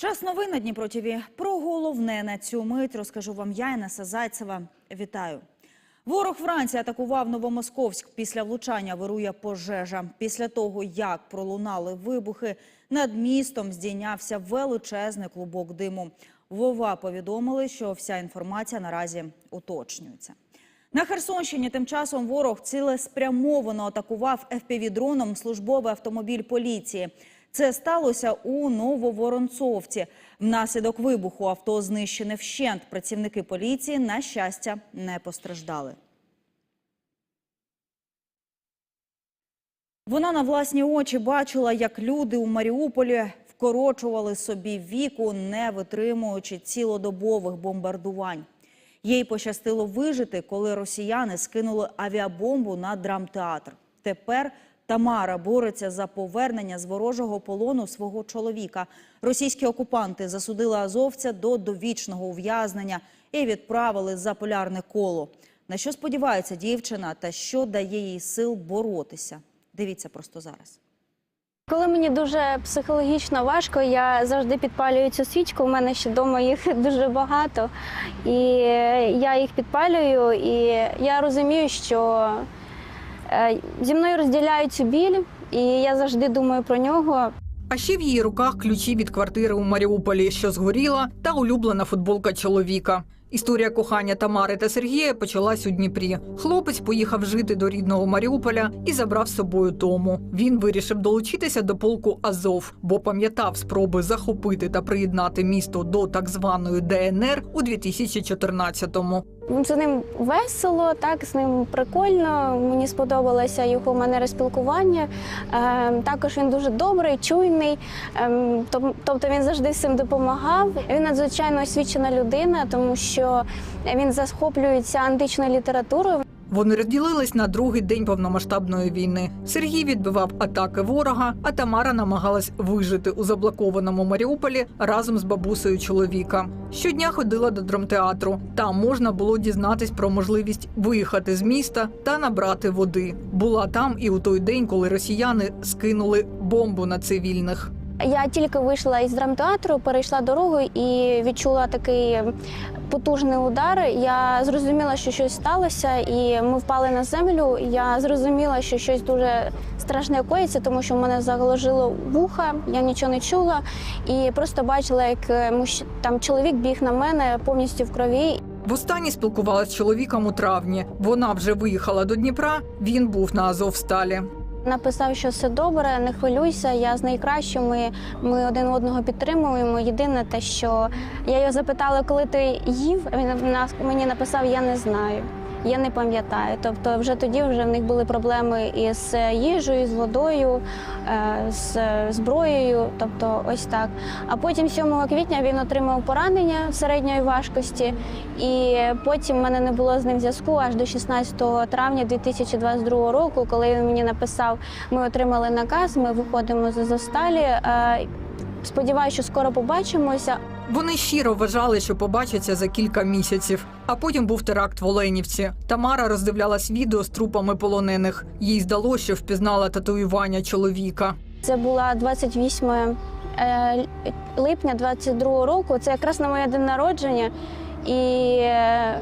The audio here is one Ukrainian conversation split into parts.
Час новин на Дніпро ТВ. Про головне на цю мить розкажу вам я, Інеса Зайцева. Вітаю. Ворог вранці атакував Новомосковськ. Після влучання вирує пожежа. Після того, як пролунали вибухи, над містом здійнявся величезний клубок диму. Вова повідомили, що вся інформація наразі уточнюється. На Херсонщині тим часом ворог цілеспрямовано атакував FPV-дроном службовий автомобіль поліції. Це сталося у Нововоронцовці. Внаслідок вибуху авто знищене вщент. Працівники поліції, на щастя, не постраждали. Вона на власні очі бачила, як люди у Маріуполі вкорочували собі віку, не витримуючи цілодобових бомбардувань. Їй пощастило вижити, коли росіяни скинули авіабомбу на драмтеатр. Тепер Тамара бореться за повернення з ворожого полону свого чоловіка. Російські окупанти засудили азовця до довічного ув'язнення і відправили за полярне коло. На що сподівається дівчина та що дає їй сил боротися? Дивіться просто зараз. Коли мені дуже психологічно важко, я завжди підпалюю цю свічку. У мене ще вдома їх дуже багато. І я їх підпалюю, і я розумію, що зі мною розділяють цю біль, і я завжди думаю про нього. А ще в її руках ключі від квартири у Маріуполі, що згоріла, та улюблена футболка чоловіка. Історія кохання Тамари та Сергія почалась у Дніпрі. Хлопець поїхав жити до рідного Маріуполя і забрав з собою Тому. Він вирішив долучитися до полку Азов, бо пам'ятав спроби захопити та приєднати місто до так званої ДНР у 2014-му. З ним весело, так з ним прикольно. Мені сподобалося його манера спілкування. Е, також він дуже добрий, чуйний. Е, тобто він завжди всім допомагав. Він надзвичайно освічена людина, тому що він захоплюється античною літературою. Вони розділились на другий день повномасштабної війни. Сергій відбивав атаки ворога, а Тамара намагалась вижити у заблокованому Маріуполі разом з бабусею чоловіка. Щодня ходила до драмтеатру. Там можна було дізнатись про можливість виїхати з міста та набрати води. Була там і у той день, коли росіяни скинули бомбу на цивільних. Я тільки вийшла із драмтеатру, перейшла дорогу і відчула такий потужний удар. Я зрозуміла, що щось сталося, і ми впали на землю. Я зрозуміла, що щось дуже страшне коїться, тому що в мене заголожило вуха, я нічого не чула. І просто бачила, як е, там чоловік біг на мене повністю в крові. Востаннє спілкувалась з чоловіком у травні. Вона вже виїхала до Дніпра. Він був на Азовсталі. Написав, що все добре, не хвилюйся, я з найкращими. Ми один одного підтримуємо. Єдине те, що я його запитала, коли ти їв. Він мені написав, я не знаю. Я не пам'ятаю. Тобто, вже тоді вже в них були проблеми із їжею, з водою, е, з зброєю. Тобто, ось так. А потім 7 квітня він отримав поранення середньої важкості, і потім в мене не було з ним зв'язку аж до 16 травня 2022 року, коли він мені написав, ми отримали наказ, ми виходимо з Азовсталі. Е, Сподіваюся, що скоро побачимося. Вони щиро вважали, що побачаться за кілька місяців. А потім був теракт в Оленівці. Тамара роздивлялась відео з трупами полонених. Їй здалося, що впізнала татуювання чоловіка. Це була 28 е, липня 22 року. Це якраз на моє день народження. І е,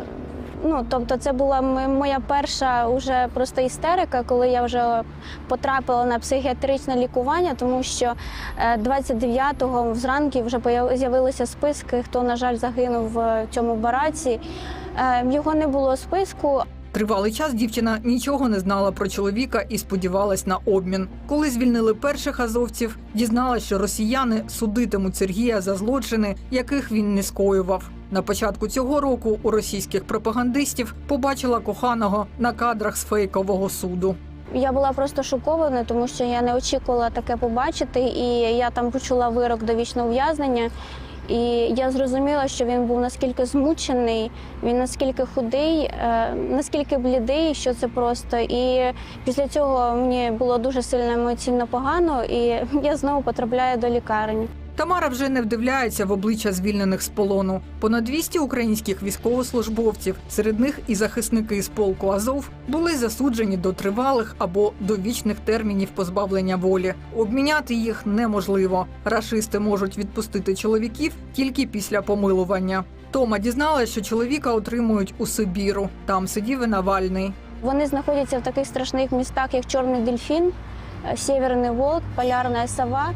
ну, тобто, це була моя перша уже просто істерика, коли я вже потрапила на психіатричне лікування, тому що е, 29-го зранку вже з'явилися списки, хто, на жаль, загинув в цьому бараці. Е, Його не було списку, Тривалий час дівчина нічого не знала про чоловіка і сподівалась на обмін. Коли звільнили перших азовців, дізналась, що росіяни судитимуть Сергія за злочини, яких він не скоював. На початку цього року у російських пропагандистів побачила коханого на кадрах з фейкового суду. Я була просто шокована, тому що я не очікувала таке побачити, і я там почула вирок довічного ув'язнення. І я зрозуміла, що він був наскільки змучений, він наскільки худий, е, наскільки блідий, що це просто. І після цього мені було дуже сильно емоційно погано, і я знову потрапляю до лікарні. Тамара вже не вдивляється в обличчя звільнених з полону. Понад 200 українських військовослужбовців, серед них і захисники з полку Азов, були засуджені до тривалих або довічних термінів позбавлення волі. Обміняти їх неможливо. Рашисти можуть відпустити чоловіків тільки після помилування. Тома дізналась, що чоловіка отримують у Сибіру. Там сидів і Навальний. Вони знаходяться в таких страшних містах, як Чорний дельфін, Сєвєрний Волк, Полярна Сова.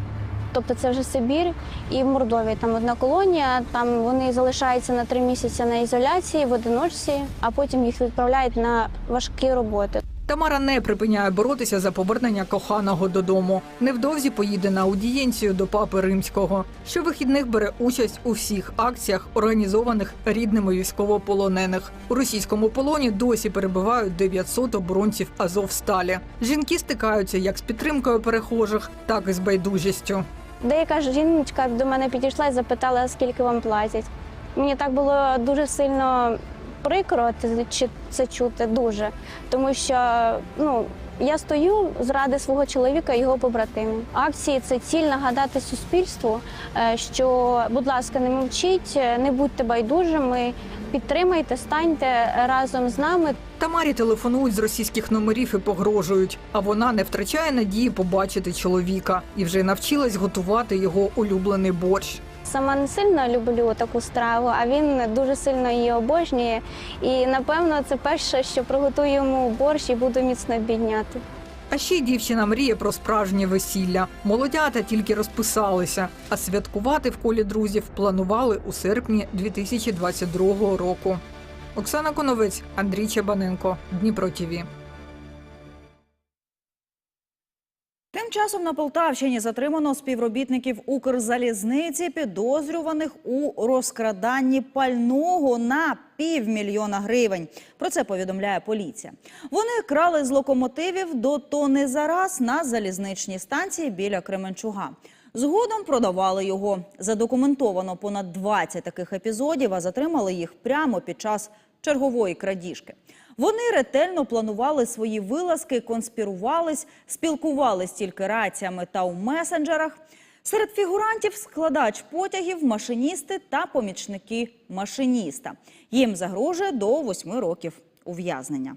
Тобто це вже Сибір і в Мордовії. Там одна колонія. Там вони залишаються на три місяці на ізоляції в одиночці, а потім їх відправляють на важкі роботи. Тамара не припиняє боротися за повернення коханого додому. Невдовзі поїде на аудієнцію до папи римського. Щовихідних бере участь у всіх акціях, організованих рідними військовополонених. У російському полоні досі перебувають 900 оборонців Азовсталі. Жінки стикаються як з підтримкою перехожих, так і з байдужістю. Деяка жіночка до мене підійшла і запитала, скільки вам платять. Мені так було дуже сильно прикро чи- це чути, дуже. Тому що ну, я стою зради свого чоловіка і його побратимів. Акції це ціль нагадати суспільству, е, що, будь ласка, не мовчіть, не будьте байдужими, підтримайте, станьте разом з нами. Тамарі телефонують з російських номерів і погрожують. А вона не втрачає надії побачити чоловіка і вже навчилась готувати його улюблений борщ. Сама не сильно люблю таку страву, а він дуже сильно її обожнює. І напевно це перше, що приготую йому борщ і буду міцно обідняти. А ще дівчина мріє про справжнє весілля. Молодята тільки розписалися, а святкувати в колі друзів планували у серпні 2022 року. Оксана Коновець, Андрій Чебаненко, Дніпро ТІВІ. Тим часом на Полтавщині затримано співробітників Укрзалізниці, підозрюваних у розкраданні пального на півмільйона гривень. Про це повідомляє поліція. Вони крали з локомотивів до тони за раз на залізничній станції біля Кременчуга. Згодом продавали його. Задокументовано понад 20 таких епізодів, а затримали їх прямо під час чергової крадіжки. Вони ретельно планували свої вилазки, конспірувались, спілкувались тільки раціями та у месенджерах. Серед фігурантів складач потягів, машиністи та помічники машиніста. Їм загрожує до 8 років ув'язнення.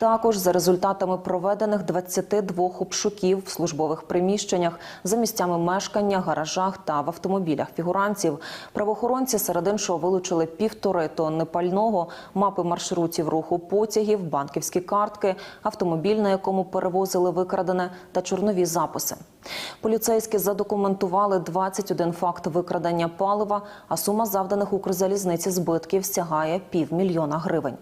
Також за результатами проведених 22 обшуків в службових приміщеннях за місцями мешкання, гаражах та в автомобілях фігурантів, правоохоронці серед іншого вилучили півтори тонни пального, мапи маршрутів руху потягів, банківські картки, автомобіль, на якому перевозили викрадене, та чорнові записи. Поліцейські задокументували 21 факт викрадення палива, а сума завданих Укрзалізниці збитків сягає півмільйона гривень.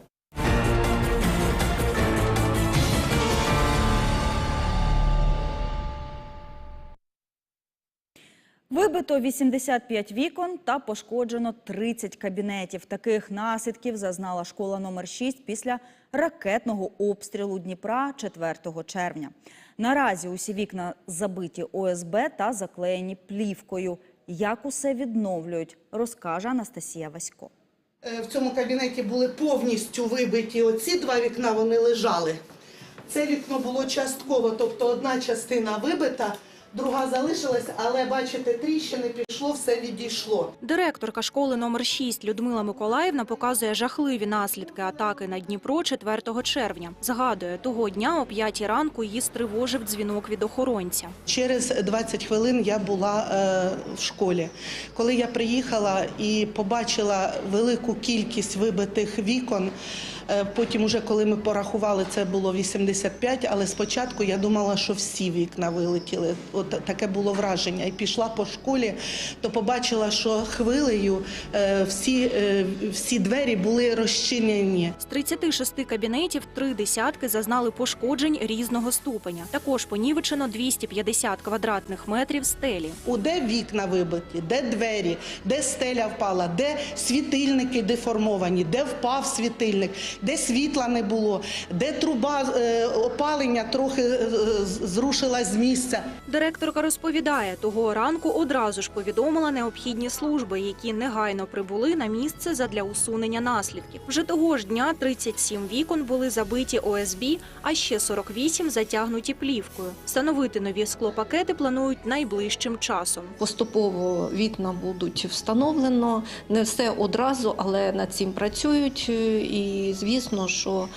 Вибито 85 вікон та пошкоджено 30 кабінетів. Таких наслідків зазнала школа номер 6 після ракетного обстрілу Дніпра 4 червня. Наразі усі вікна забиті ОСБ та заклеєні плівкою. Як усе відновлюють, розкаже Анастасія Васько. Е, В цьому кабінеті були повністю вибиті оці два вікна, вони лежали. Це вікно було частково, тобто одна частина вибита, друга залишилась, але бачите, тріщини пішло, все відійшло. Директорка школи номер 6 Людмила Миколаївна показує жахливі наслідки атаки на Дніпро 4 червня. Згадує, того дня о 5 ранку її стривожив дзвінок від охоронця. Через 20 хвилин я була е, в школі. Коли я приїхала і побачила велику кількість вибитих вікон, потім, уже коли ми порахували, це було 85, але спочатку я думала, що всі вікна вилетіли. От таке було враження. І пішла по школі, то побачила, що хвилею е, всі, е, всі двері були розчинені. З 36 кабінетів три десятки зазнали пошкоджень різного ступеня. Також понівечено 250 квадратних метрів стелі. У де вікна вибиті, де двері, де стеля впала, де світильники деформовані, де впав світильник. Де світла не було, де труба е, опалення трохи е, з- зрушила з місця. Директорка розповідає, того ранку одразу ж повідомила необхідні служби, які негайно прибули на місце задля усунення наслідків. Вже того ж дня 37 вікон були забиті ОСБ, а ще 48 затягнуті плівкою. Встановити нові склопакети планують найближчим часом. Поступово вікна будуть встановлено, не все одразу, але над цим працюють. Е, І звісно, що е,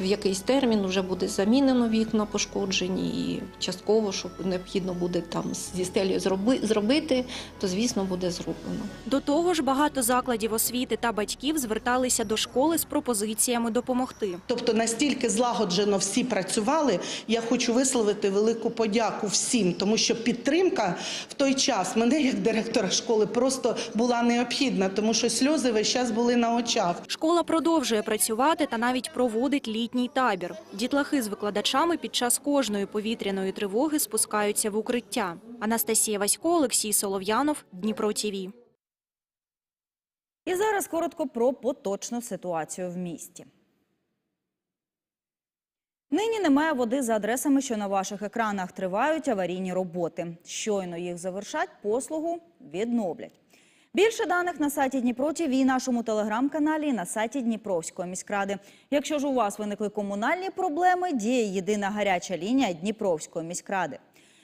в якийсь термін вже буде замінено вікна пошкоджені, і частково, що необхідно буде там зі стелею зроби- зробити, то звісно буде зроблено. До того ж, багато закладів освіти та батьків зверталися до школи з пропозиціями допомогти. Тобто настільки злагоджено всі працювали. Я хочу висловити велику подяку всім, тому що підтримка в той час мене як директора школи просто була необхідна, тому що сльози весь час були на очах. Школа продовжує працювати та навіть проводить літній табір. Дітлахи з викладачами під час кожної повітряної тривоги спускаються в укриття. Анастасія Васько, Олексій Солов'янов, Дніпро ТІВІ. І зараз коротко про поточну ситуацію в місті. Нині немає води за адресами, що на ваших екранах тривають аварійні роботи. Щойно їх завершать, послугу відновлять. Більше даних на сайті Дніпро ТІВІ, нашому телеграм-каналі на сайті Дніпровської міськради. Якщо ж у вас виникли комунальні проблеми, діє єдина гаряча лінія Дніпровської міськради.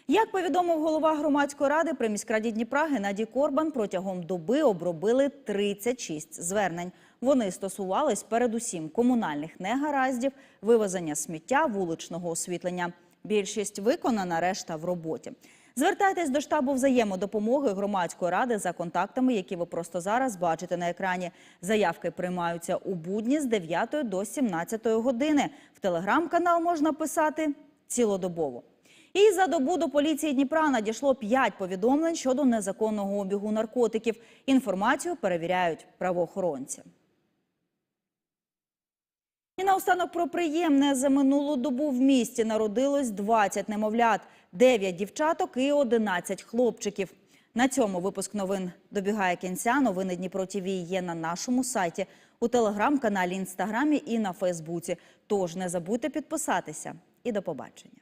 Як повідомив голова громадської ради при міськраді Дніпра Геннадій Корбан, протягом доби обробили 36 звернень. Вони стосувались передусім комунальних негараздів, вивезення сміття, вуличного освітлення. Більшість виконана, решта в роботі. Звертайтесь до штабу взаємодопомоги громадської ради за контактами, які ви просто зараз бачите на екрані. Заявки приймаються у будні з 9 до 17 години. В телеграм-канал можна писати цілодобово. І за добу до поліції Дніпра надійшло 5 повідомлень щодо незаконного обігу наркотиків. Інформацію перевіряють правоохоронці. І наостанок про приємне. За минулу добу в місті народилось 20 немовлят, 9 дівчаток і 11 хлопчиків. На цьому випуск новин добігає кінця. Новини Дніпро ТІВІ є на нашому сайті, у телеграм-каналі, інстаграмі і на Фейсбуці. Тож не забудьте підписатися. І до побачення.